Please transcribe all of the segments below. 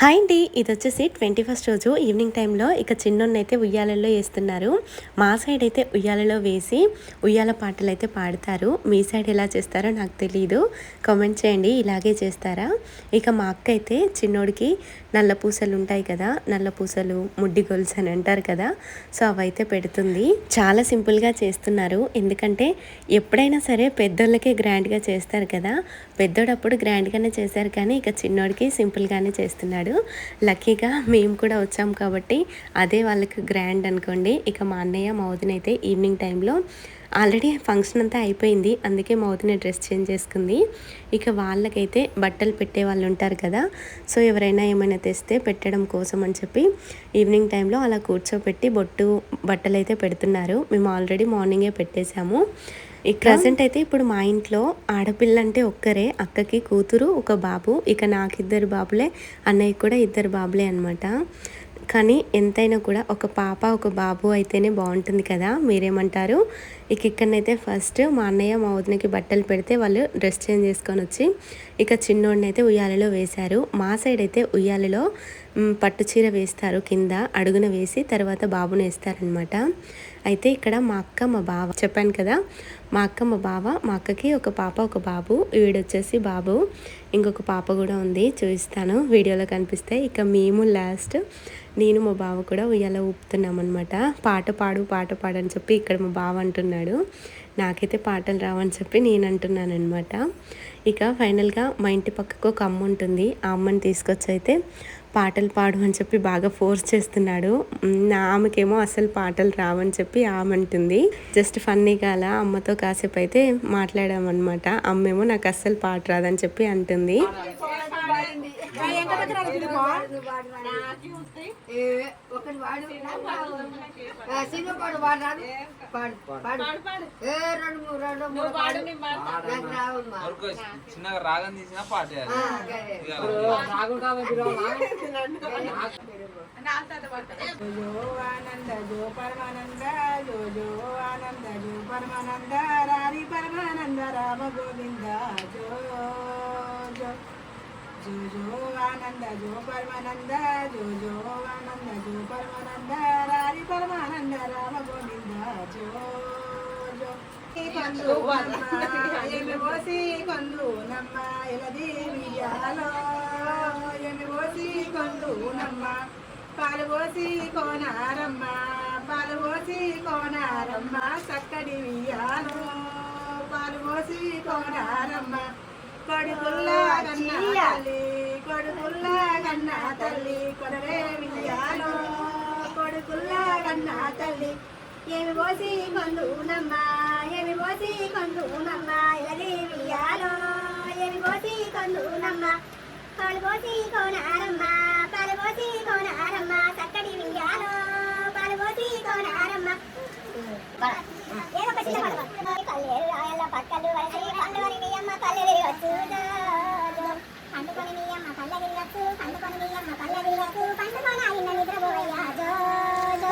Hi అండి ఇది వచ్చేసి ట్వంటీ ఫస్ట్ రోజు ఈవినింగ్ టైంలో ఇక చిన్నోన్ని అయితే ఉయ్యాలలో వేస్తున్నారు. మా సైడ్ అయితే ఉయ్యాలలో వేసి ఉయ్యాల పాటలు అయితే పాడతారు. మీ సైడ్ ఎలా చేస్తారో నాకు తెలియదు కామెంట్ చేయండి ఇలాగే చేస్తారా? ఇక మా అక్క అయితే చిన్నోడికి నల్ల పూసలు ఉంటాయి కదా నల్ల పూసలు ముడ్డి గొలుసు అని అంటారు కదా సో అవైతే పెడుతుంది. చాలా సింపుల్గా చేస్తున్నారు. ఎందుకంటే ఎప్పుడైనా సరే పెద్దోళ్ళకే గ్రాండ్గా చేస్తారు కదా. పెద్దోడప్పుడు గ్రాండ్గానే చేశారు కానీ ఇక చిన్నోడికి సింపుల్గానే చేస్తున్నాడు. లక్కీగా మేము కూడా వచ్చాం కాబట్టి అదే వాళ్ళకి గ్రాండ్ అనుకోండి. ఇక మా అన్నయ్య మా అయితే ఈవినింగ్ టైంలో ఆల్రెడీ ఫంక్షన్ అంతా అయిపోయింది. అందుకే మౌతిని డ్రెస్ చేంజ్ చేసుకుంది. ఇక వాళ్ళకైతే బట్టలు పెట్టే వాళ్ళు ఉంటారు కదా సో ఎవరైనా ఏమైనా తెస్తే పెట్టడం కోసం అని చెప్పి ఈవినింగ్ టైంలో అలా కూర్చోపెట్టి బొట్టు బట్టలు అయితే పెడుతున్నారు. మేము ఆల్రెడీ మార్నింగే పెట్టేశాము. ప్రజెంట్ అయితే ఇప్పుడు మా ఇంట్లో ఆడపిల్ల అంటే ఒక్కరే అక్కకి కూతురు ఒక బాబు. ఇక నాకు ఇద్దరు బాబులే అన్నయ్య కూడా ఇద్దరు బాబులే అనమాట కానీ ఎంతైనా కూడా ఒక పాప ఒక బాబు అయితేనే బాగుంటుంది కదా మీరేమంటారు? ఇక ఇక్కడనైతే ఫస్ట్ మా అన్నయ్య మా వదినకి బట్టలు పెడితే వాళ్ళు డ్రెస్ చేంజ్ చేసుకొని వచ్చి ఇక చిన్నోడిని అయితే ఉయ్యాలలో వేశారు. మా సైడ్ అయితే ఉయ్యాలలో పట్టు చీర వేస్తారు. కింద అడుగున వేసి తర్వాత బాబుని వేస్తారనమాట అయితే ఇక్కడ మా అక్క మా బావ చెప్పాను కదా మా అక్క మా బావ మా అక్కకి ఒక పాప ఒక బాబు వీడొచ్చేసి బాబు ఇంకొక పాప కూడా ఉంది. చూపిస్తాను వీడియోలో కనిపిస్తే ఇక మేము లాస్ట్ నేను మా బావ కూడా ఉయ్యాల ఊపుతున్నాం అనమాట పాట పాడు పాట పాడు అని చెప్పి ఇక్కడ మా బావ అంటున్నాడు నాకైతే పాటలు రావని చెప్పి నేను అంటున్నాను అనమాట ఇక ఫైనల్గా మా ఇంటి పక్కకు ఒక అమ్మ ఉంటుంది. ఆ అమ్మని తీసుకొచ్చి అయితే పాటలు పాడు అని చెప్పి బాగా ఫోర్స్ చేస్తున్నాడు. నా ఆమెకేమో అసలు పాటలు రావని చెప్పి ఆమె అంటుంది. జస్ట్ ఫన్నీగా అలా అమ్మతో కాసేపు అయితే మాట్లాడామన్నమాట. అమ్మేమో నాకు అస్సలు పాట రాదని చెప్పి అంటుంది. ఒకటి వాడు సినిమా పాడు వాడు రాదు పాడు పాడు ఏ రెండు మూడు రెండు మూడు పాడు నాకు రావమ్మా చిన్నగా రాగం తీసిన పాట రాగు కాబట్టి జో ఆనంద జో పరమానంద జో జో ఆనంద జో పరమానంద రారి పరమానంద రామ గోవింద జో జో జో జో ఆనంద జో పరమానంద జో జో ఆనంద జో పరమానంద రారి పరమానంద రామ గోవింద జో జో. కొందు ఎమి పోసి కొందు నమ్మ ఎలది వియాలో ఎమి పోసి కొందు నమ్మ పాలు పోసి కోనారమ్మ పాలు పోసి కోనారమ్మ చక్కడి వియాలో పాలు పోసి కోనారమ్మ కొడుకుల్లా కన్నా తల్లి కొడుకుల్లా కన్నా తల్లి కొడరే వియాలో కొడుకుల్లా కన్నా తల్లి ఏమి పోసి కొందునమ్మ ఏమి పోసి కొందునమ్మ ఎలది వియాలో ఏమి పోసి కొందునమ్మ పాలు పోసి కోనారమ్మ పాలు పోసి కోనారమ్మ చక్కటి వియాలో పాలు పోసి కోనారమ్మ. ఏదో ఒక చిన్న పక్కలు మీ పండుకొని మీ అమ్మ పండుకొని మీ అమ్మ పండుకొని ఆయన నిద్రపోయా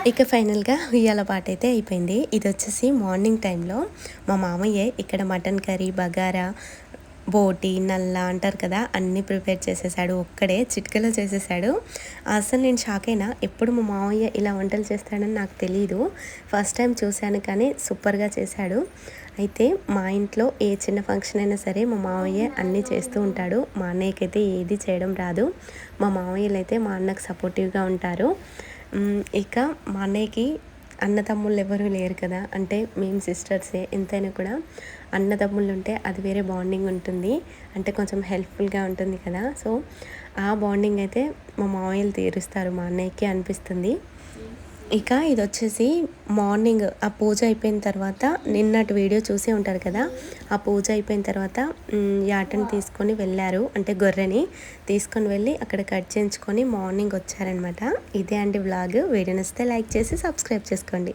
ఇక ఫైనల్గా ఉయ్యాల పాట అయితే అయిపోయింది ఇది వచ్చేసి మార్నింగ్ టైంలో మా మామయ్య ఇక్కడ మటన్ కర్రీ బగారా బోటి నల్ల అంటారు కదా అన్నీ ప్రిపేర్ చేసేసాడు ఒక్కడే చిటికలో చేసేసాడు అసలు నేను షాక్ అయినా ఎప్పుడు మా మామయ్య ఇలా వంటలు చేస్తాడని నాకు తెలియదు ఫస్ట్ టైం చూశాను కానీ సూపర్గా చేశాడు అయితే మా ఇంట్లో ఏ చిన్న ఫంక్షన్ అయినా సరే మా మామయ్య అన్నీ చేస్తూ ఉంటాడు. మా అన్నయ్యకైతే ఏది చేయడం రాదు. మా మామయ్యలు అయితే మా అన్నకు సపోర్టివ్గా ఉంటారు. ఇక మా అన్నయ్యకి అన్నతమ్ముళ్ళు ఎవరూ లేరు కదా. అంటే మేము సిస్టర్సే ఎంతైనా కూడా అన్నదమ్ముళ్ళు ఉంటే అది వేరే బాండింగ్ ఉంటుంది. అంటే కొంచెం హెల్ప్ఫుల్గా ఉంటుంది కదా. సో ఆ బాండింగ్ అయితే మా మామయ్యలు తీరుస్తారు. మా అన్నయ్యకి అనిపిస్తుంది. ఇక ఇది వచ్చేసి మార్నింగ్ ఆ పూజ అయిపోయిన తర్వాత నిన్నటి వీడియో చూసే ఉంటారు కదా ఆ పూజ అయిపోయిన తర్వాత యాటని తీసుకొని వెళ్ళారు. అంటే గొర్రెని తీసుకొని వెళ్ళి అక్కడ కట్ చేయించుకొని మార్నింగ్ వచ్చారనమాట. ఇదే అండి వ్లాగ్. వీడియో నచ్చితే లైక్ చేసి సబ్స్క్రైబ్ చేసుకోండి.